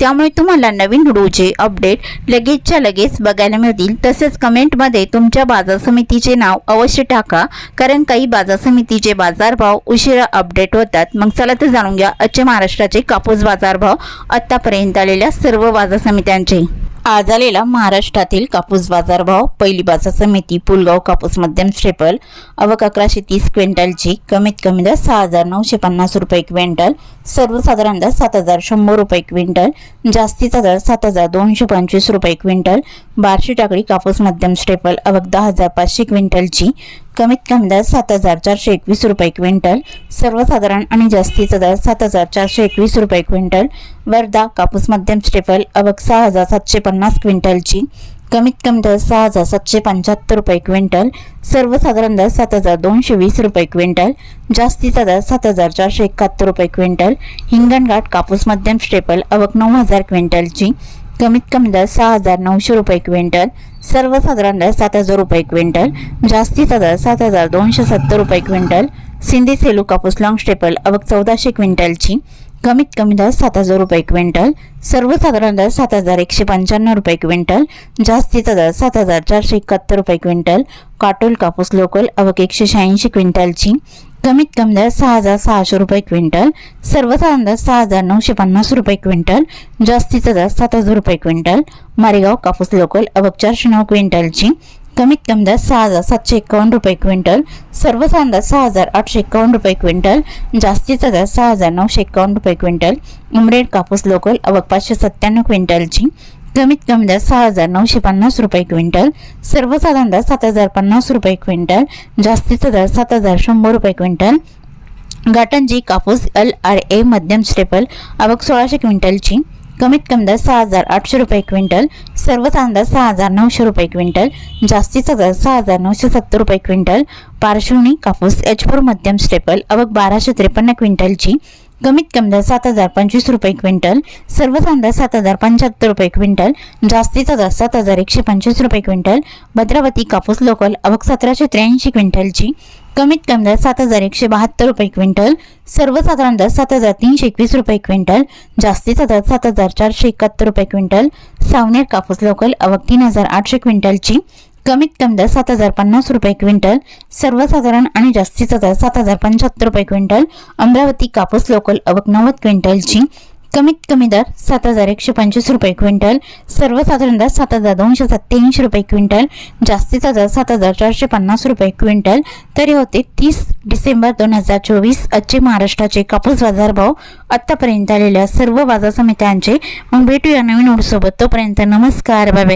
त्यामुळे तुम्हाला नवीन व्हिडिओचे अपडेट लगेचच्या लगेच बघायला मिळतील. तसेच कमेंटमध्ये तुमच्या बाजार समितीचे नाव अवश्य टाका कारण काही बाजार समितीचे बाजारभाव उशिरा अपडेट होतात. मग चला तर जाणून घ्या आजचे महाराष्ट्राचे कापूस बाजारभाव आत्तापर्यंत आलेल्या सर्व बाजार समित्यांचे. आज आलेला महाराष्ट्रातील कापूस बाजारभाव पहिली बाजार समिती पुलगाव कापूस मध्यम स्टेपल अवक अकराशे तीस क्विंटलची कमीत कमी दर सहा हजार नऊशे पन्नास रुपये क्विंटल सर्वसाधारण दर सात हजार शंभर रुपये क्विंटल जास्तीचा दर सात हजार दोनशे पंचवीस रुपये क्विंटल बारशे टाकळी कापूस मध्यम स्टेपल अवक दहा हजार पाचशे क्विंटलची कमीत कमी दर सात हजार चारशे एकवीस रुपये क्विंटल सर्वसाधारण आणि जास्तीचा दर सात हजार चारशे एकवीस रुपये क्विंटल वर्धा कापूस मध्यम स्टेपल अवक सहा हजार सातशे पन्नास क्विंटलची कमीत कमी दर सहा हजार सातशे पंच्याहत्तर रुपये क्विंटल सर्वसाधारण दर सात हजार दोनशे वीस रुपये क्विंटल जास्तीचा दर सात हजार चारशे एकाहत्तर रुपये क्विंटल हिंगणघाट कापूस मध्यम स्टेपल अवक नऊ हजार क्विंटलची कमीत कमी दर सहा हजार नऊशे रुपये क्विंटल सर्वसाधारण दर सात हजार रुपये क्विंटल जास्तीचा दर सात हजार दोनशे सत्तर रुपये क्विंटल सिंधी सेलू कापूस लॉंग स्टेपल अवक चौदाशे क्विंटलची कमीत कमी दर सात हजार रुपये क्विंटल सर्वसाधारण दर सात हजार एकशे पंच्याण्णव रुपये क्विंटल जास्तीचा दर सात हजार चारशे एकाहत्तर रुपये क्विंटल काटोल कापूस लोकल अवक एकशे शहाऐंशी क्विंटलची कमीत कमी दर सहा हजार सहाशे रुपये क्विंटल सर्वसाधारण दर सहा हजार नऊशे पन्नास रुपये क्विंटल जास्तीचा दर सात हजार रुपये क्विंटल मारेगाव कापूस लोकल अवक चारशे नऊ क्विंटलची कमीत कमी दर सहा हजार सातशे एकावन्न रुपये क्विंटल सर्वसाधारण दर सहा हजार आठशे एकावन्न रुपये क्विंटल जास्तीचा दर सहा हजार नऊशे एकावन्न रुपये क्विंटल उमरेड कापूस लोकल अवक पाचशे सत्त्याण्णव क्विंटलची कमीत कमी दर सहा हजार नऊशे पन्नास रुपये क्विंटल सर्वसाधारण दर सात हजार पन्नास रुपये क्विंटल जास्तीचा दर सात हजार शंभर रुपये क्विंटल. गाटंजी कापूस एल आर ए मध्यम स्टेपल आवक सोळाशे क्विंटलची. कमीत कमी दर सहा हजार आठशे रुपये क्विंटल सर्वसाधारण दर सहा हजार नऊशे रुपये क्विंटल जास्तीचा दर सहा हजार नऊशे सत्तर रुपये क्विंटल. पार्श्वनी कापूस एच फोर मध्यम स्टेपल अवक बाराशे त्रेपन्न क्विंटलची. कमीत कमी दर सात हजार पंचवीस रुपये क्विंटल सर्व कांदा सात हजार पंच्याहत्तर रुपये क्विंटल जास्तीचा दर सात हजार एकशे पंचवीस रुपये क्विंटल भद्रावती कापूस लोकल अवक सतराशे त्र्याऐंशी क्विंटलची कमीत कमी दर सात हजार एकशे बहात्तर रुपये क्विंटल सर्वसाधारण दर सात हजार तीनशे एकवीस रुपये क्विंटल जास्तीचा दर सात हजार चारशे एकाहत्तर रुपये क्विंटल सावनेर कापूस लोकल अवक तीन हजार आठशे क्विंटलची कमीत कमी दर सात हजार पन्नास रुपये क्विंटल सर्वसाधारण आणि जास्तीचा दर सात हजार पंच्याहत्तर रुपये क्विंटल अमरावती कापूस लोकल अवक नव्वद क्विंटलची कमीत कमी दर सात हजार एकशे पंचवीस रुपये क्विंटल सर्वसाधारण दर सात हजार दोनशे सत्त्याऐंशी रुपये क्विंटल जास्तीचा दर सात हजार चारशे पन्नास रुपये क्विंटल. तरी होते तीस डिसेंबर दोन हजार चोवीस आजचे महाराष्ट्राचे कापूस बाजारभाव आत्तापर्यंत आलेल्या सर्व बाजार समित्यांचे. मग भेटूया नवीन ओढसोबत तोपर्यंत नमस्कार बाबा